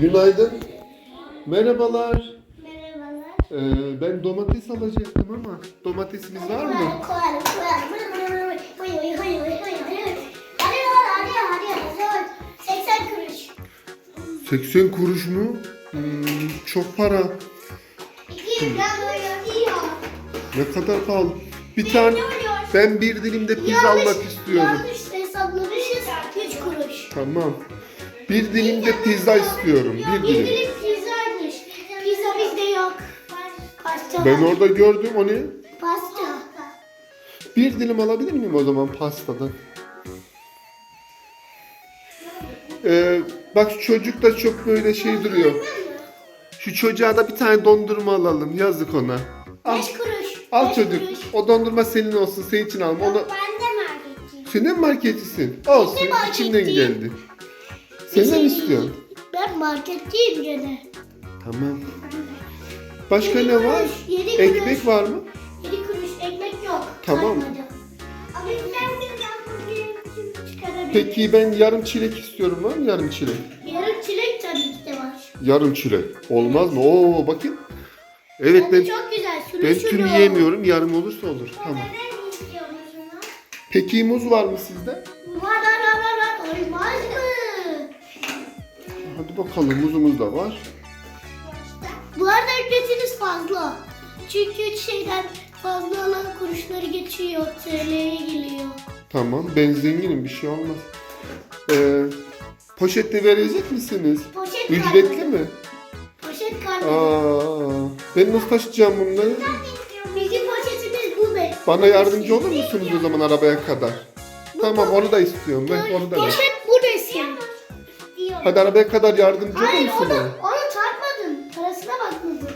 Günaydın. Merhabalar. Merhabalar. Ee, ben domates alacaktım ama domatesimiz var mı? 80 kuruş. 80 kuruş mu? Hmm, çok para. 200 gram oluyor. Ne kadar kaldı? Bir tane ben bir dilim de pizza almak istiyorum. Yanlış hesaplamışız. 3 kuruş. Tamam. Bir dilim de pizza istiyorum. Bir dilim. dilim pizzaymış. Pizza bizde yok. Pasta Ben orada gördüm o ne? Pasta. Bir dilim alabilir miyim o zaman pastadan? Ee, bak şu çocuk da çok böyle şey duruyor. Şu çocuğa da bir tane dondurma alalım. Yazık ona. Al, 5 kuruş. al Beş çocuk. kuruş. O dondurma senin olsun. Senin için alma. Onu... Yok, ben de marketçiyim. Senin marketçisin? Olsun. Marketçiyim. içimden geldi. Sen de mi istiyorsun? Ben marketçiyim gene. Tamam. Başka Yedi ne var? kuruş, yedi Ekmek kuruş. var mı? 7 kuruş ekmek yok. Tamam. Kalmadı. Ama ben bir çıkarabilirim. Peki ben yarım çilek istiyorum var mı yarım çilek? Yarım çilek tabii ki de var. Yarım çilek. Olmaz mı? Oo bakayım. Evet Tadı ben çok güzel. Şunu ben şunu. tüm yiyemiyorum. Yarım olursa olur. Tamam. Neden istiyorsun şunu? Peki muz var mı sizde? Var var var var var. Olmaz mı? Hadi bakalım muzumuz da var. Bu arada ücretiniz fazla. Çünkü şeyden fazla alan kuruşları geçiyor. TL'ye geliyor. Tamam. Ben zenginim bir şey olmaz. Ee, poşette verecek misiniz? Poşet Ücretli kartı. mi? Poşet kartı. Aa, ben nasıl taşıyacağım bunları? Bizim poşetimiz bu be. Bana yardımcı olur musunuz o zaman arabaya kadar? Tamam onu da istiyorum ben onu da. Poşet. Hadi arabaya kadar yardımcı olur Hayır musun onu, bana? onu tartmadın. Parasına bakmadın.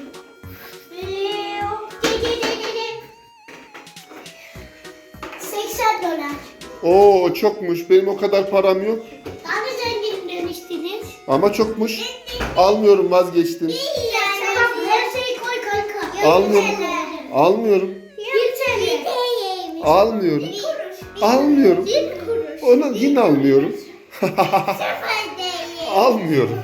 ...80 dolar. Oo çokmuş. Benim o kadar param yok. Daha da zengin demiştiniz. Ama çokmuş. Almıyorum vazgeçtim. Tamam her şeyi koy kanka. Almıyorum. Almıyorum. Bir TL. Almıyorum. Bir kuruş. Almıyorum. Bir kuruş. Onu yine almıyorum. Sıfır değil. Almıyorum.